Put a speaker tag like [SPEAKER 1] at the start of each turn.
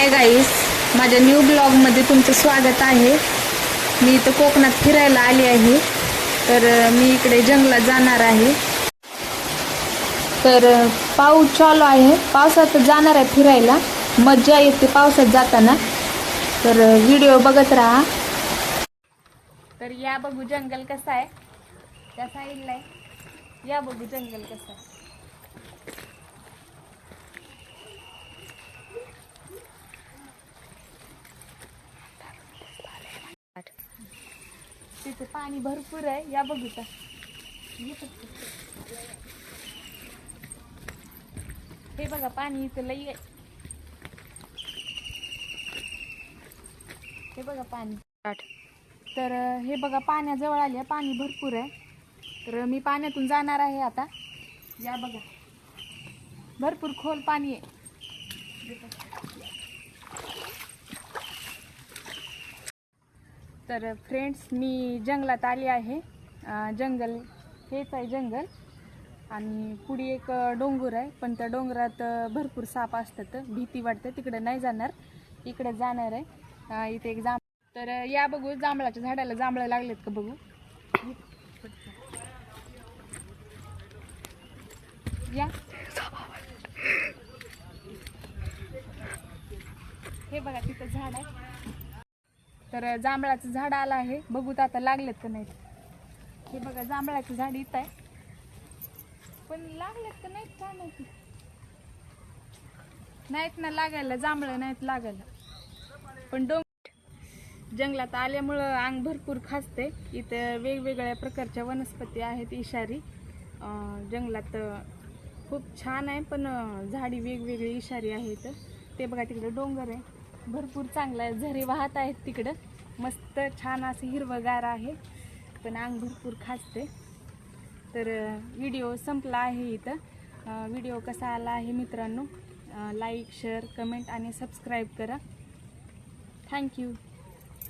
[SPEAKER 1] Hi guys माझ्या new ब्लॉगमध्ये तुमचं स्वागत आहे. मी इथं कोकणात फिरायला आली आहे. तर मी इकडे जंगलात जाणार आहे. तर पाऊस चालू आहे. पावसात जाणार आहे फिरायला. मज्जा येते पावसात जाताना. तर व्हिडिओ बघत राहा. तर या बघू जंगल कसं आहे. त्या साईडला आहे. या बघू जंगल कसं आहे. तिथे पाणी भरपूर आहे. या बघू का ये फक्त. हे बघा पाणी इथं लई आहे. हे बघा पाणी. तर हे बघा पाण्याजवळ आले पाणी भरपूर आहे. तर मी पाण्यातून जाणार आहे आता. या बघा. भरपूर खोल पाणी आहे. तर फ्रेंड्स मी जंगलात आली आहे. जंगल हेच आहे जंगल. आणि पुढे एक डोंगर आहे. पण त्या डोंगरात भरपूर साप असतात. भीती वाटते. तिकडे नाही जाणार. इकडे जाणार आहे. इथे एक जांभ तर या बघू जांभळाच्या झाडाला जांभळं लागलेत का बघू? या. हे बघा तिथं झाड आहे. तर जांभळाचं झाड आलं आहे. बघूत आता लागलेत का नाहीत. हे बघा जांभळाचं झाड इथं आहे. पण लागलेत का नाहीत का माहिती? नाहीत ना लागायला जांभळं नाहीत लागायला. पण डोंग जंगलात आल्यामुळं अंग भरपूर खाजते इथं वेगवेगळ्या प्रकारच्या वनस्पती आहेत इशारी. जंगलात खूप छान आहे पण झाडी वेगवेगळी इशारी आहेत ते बघा तिकडे डोंगर आहे. भरपूर चांगलं आहे. झरे वाहत आहेत तिकडं. मस्त छान असं हिरवंगार आहे. पण अंग भरपूर खाजते. तर व्हिडिओ संपला आहे इथं. व्हिडिओ कसा आला आहे मित्रांनो? लाईक शेअर कमेंट आणि सबस्क्राईब करा. Thank you